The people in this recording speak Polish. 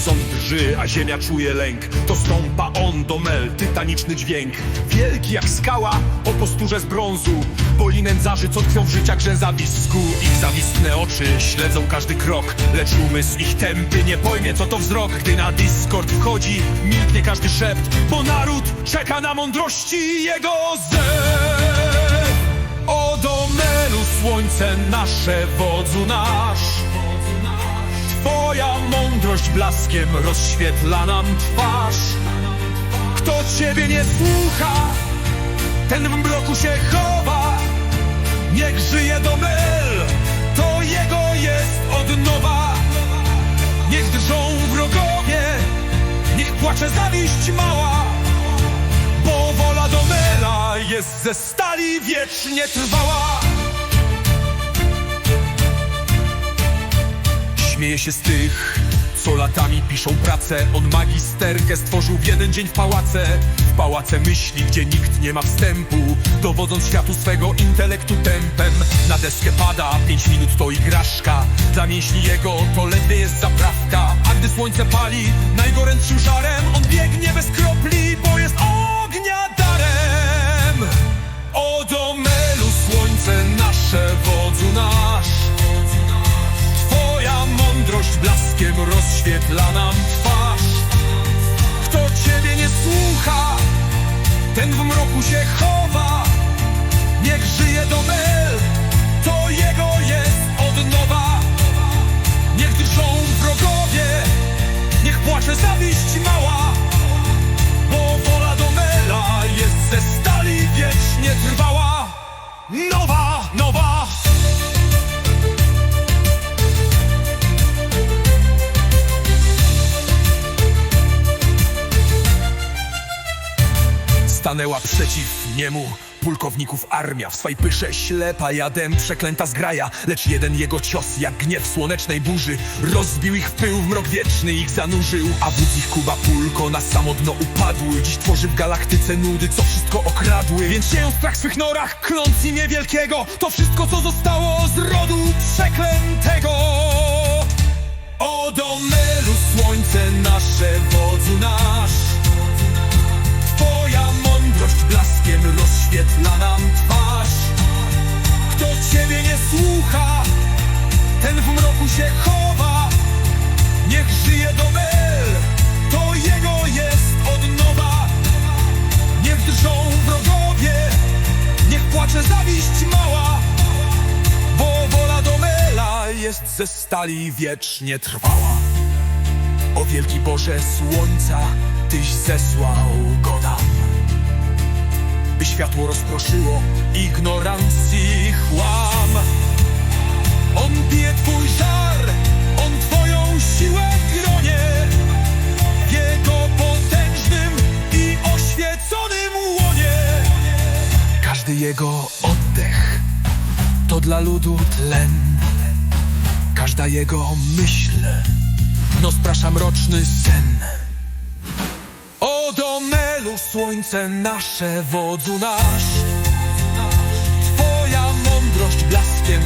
Horyzont drży, a ziemia czuje lęk. To stąpa on do mel, tytaniczny dźwięk. Wielki jak skała, o posturze z brązu. Boli nędzarzy, co tkwią w życiach rzęzawisku Ich zawistne oczy śledzą każdy krok. Lecz umysł ich tępy nie pojmie, co to wzrok. Gdy na Discord wchodzi, milknie każdy szept Bo naród czeka na mądrości jego zew O domenu słońce nasze, wodzu nasz Twoja mądrość blaskiem rozświetla nam twarz. Kto Ciebie nie słucha, ten w mroku się chowa. Niech żyje Domel, to jego jest odnowa. Niech drżą wrogowie, niech płacze zawiść mała. Bo wola Domela jest ze stali wiecznie trwała Śmieje się z tych, co latami piszą pracę On magisterkę stworzył w jeden dzień w pałace. W pałace myśli, gdzie nikt nie ma wstępu Dowodząc światu swego intelektu tempem. Na deskę pada, pięć minut to igraszka. Dla mięśni jego to ledwie jest zaprawka. A gdy słońce pali najgorętszym żarem blaskiem rozświetla nam twarz. Kto Ciebie nie słucha, ten w mroku się chowa. Niech żyje Domel, to Stanęła przeciw niemu. Pulkowników armia w swej pysze ślepa jadem przeklęta zgraja Lecz jeden jego cios jak gniew słonecznej burzy Rozbił ich w pył w mrok wieczny ich zanurzył. A wódz ich Kuba Pulko na samo dno upadły Dziś tworzy w galaktyce nudy co wszystko okradły. Więc sieją strach w swych norach kląc imię wielkiego To wszystko co zostało się chowa. Niech żyje Domel, to jego jest odnowa. Niech drżą wrogowie, niech płacze zawiść mała. Bo wola Domela jest ze stali wiecznie trwała. O wielki Boże słońca, Tyś zesłał go By światło rozproszyło ignorancji chłam jego oddech. To dla ludu tlen. Każda jego myśl. No, Rozprasza mroczny sen. O Domelu, słońce nasze, wodzu nasz. Twoja mądrość blaskiem